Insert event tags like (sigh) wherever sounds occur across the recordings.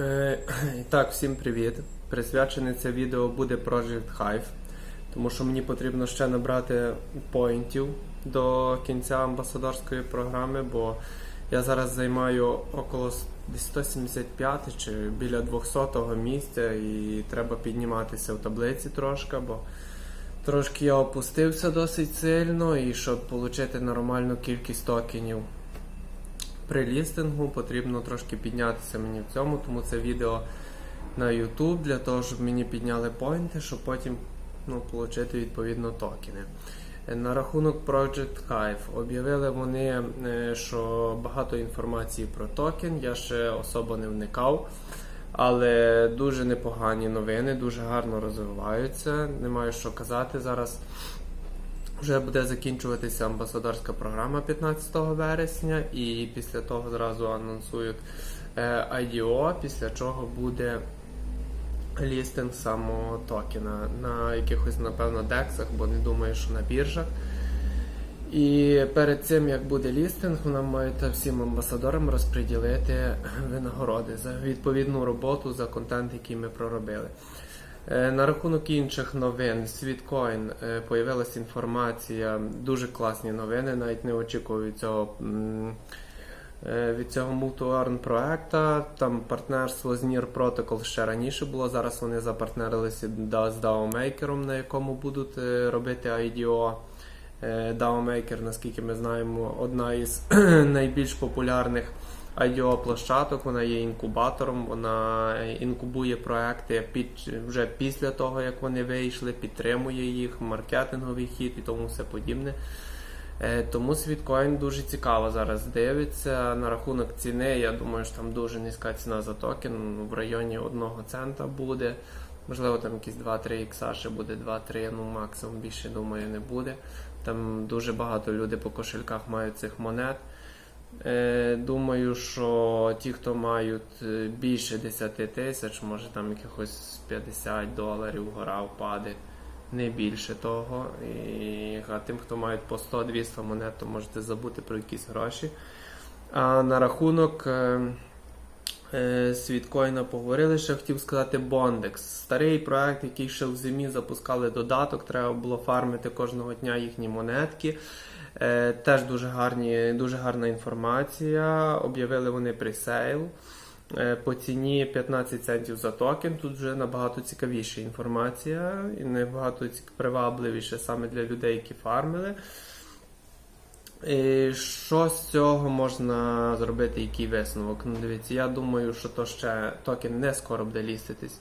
Е, (clears throat) Так, всім привіт. Присвячене це відео буде Project Hive, тому що мені потрібно ще набрати поінтів до кінця амбасадорської програми, бо я зараз займаю около с- десь 175 чи біля 200-го місця і треба підніматися в таблиці трошки, бо трошки я опустився досить сильно і щоб отримати нормальну кількість токенів при лістингу потрібно трошки піднятися мені в цьому, тому це відео на YouTube для того, щоб мені підняли поінти, щоб потім ну, отримати відповідно токени. На рахунок Project Hive об'явили вони, е, що багато інформації про токен. Я ще особо не вникав. Але дуже непогані новини, дуже гарно розвиваються. Немає що казати зараз. Вже буде закінчуватися амбасадорська програма 15 вересня, і після того зразу анонсують е, IDO, після чого буде лістинг самого токена на якихось, напевно, дексах, бо не думаю, що на біржах. І перед цим, як буде лістинг, нам мають всім амбасадорам розподілити винагороди за відповідну роботу, за контент, який ми проробили. Е, На рахунок інших новин, Світкоін е, появилася інформація, дуже класні новини, навіть не очікував від цього. е, Від цього Multi-Earn проекта там партнерство з NIR Protocol ще раніше було. Зараз вони запартнерилися з DAO Maker, на якому будуть робити IDO. DAO Maker, наскільки ми знаємо, одна із (clears throat) найбільш популярних IDO площадок. Вона є інкубатором, вона інкубує проекти під вже після того, як вони вийшли, підтримує їх, маркетинговий хід і тому все подібне. Е, Тому світкоін дуже цікаво зараз дивиться. На рахунок ціни, я думаю, що там дуже низька ціна за токен, в районі 1 цента буде. Можливо, там якісь 2-3 ікса ще буде 2-3, ну максимум більше думаю не буде. Там дуже багато людей по кошельках мають цих монет. Е, Думаю, що ті, хто мають е, більше 10 тисяч, може там якихось 50 доларів гора впаде, не більше того. І, а тим, хто мають по 100-200 монет, то можете забути про якісь гроші. А на рахунок е, е, світкоїна поговорили, ще хотів сказати Bondex. Старий проект, який ще в зимі запускали додаток, треба було фармити кожного дня їхні монетки. Е, Теж дуже гарні, дуже гарна інформація. Об'явили вони пресейл. Е, По ціні 15 центів за токен. Тут вже набагато цікавіша інформація і набагато привабливіше саме для людей, які фармили. І що з цього можна зробити, який висновок? Ну, дивіться, я думаю, що то ще токен не скоро буде ліститись.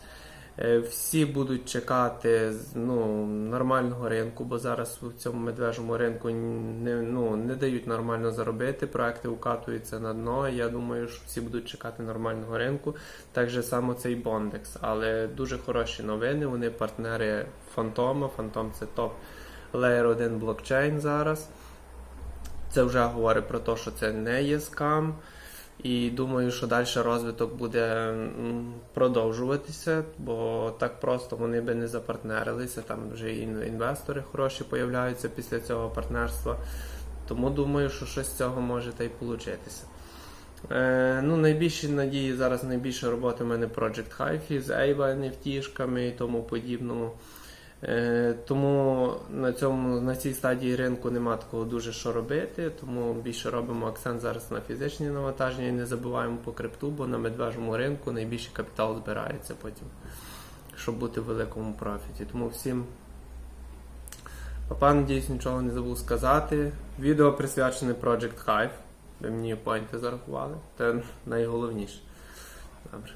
Е, Всі будуть чекати ну, нормального ринку, бо зараз в цьому медвежому ринку не, ну, не дають нормально заробити, проекти укатуються на дно. Я думаю, що всі будуть чекати нормального ринку. Так же само цей Бондекс. Але дуже хороші новини. Вони партнери Фантома. Фантом це топ Layer 1 блокчейн зараз. Це вже говорить про те, що це не є скам. І думаю, що далі розвиток буде продовжуватися, бо так просто вони би не запартнерилися. Там вже інвестори хороші появляються після цього партнерства. Тому думаю, що щось з цього може та й получитися. Е, ну, найбільші надії зараз найбільше роботи в мене Project Hive з AVA NFT-шками і тому подібному. Е, тому на цьому на цій стадії ринку нема такого дуже що робити, тому більше робимо акцент зараз на фізичні навантаження і не забуваємо по крипту, бо на медвежому ринку найбільший капітал збирається потім, щоб бути в великому профіті. Тому всім папа, надіюсь, нічого не забув сказати. Відео присвячене Project Hive. Ви мені поінти зарахували. Це найголовніше. Добре.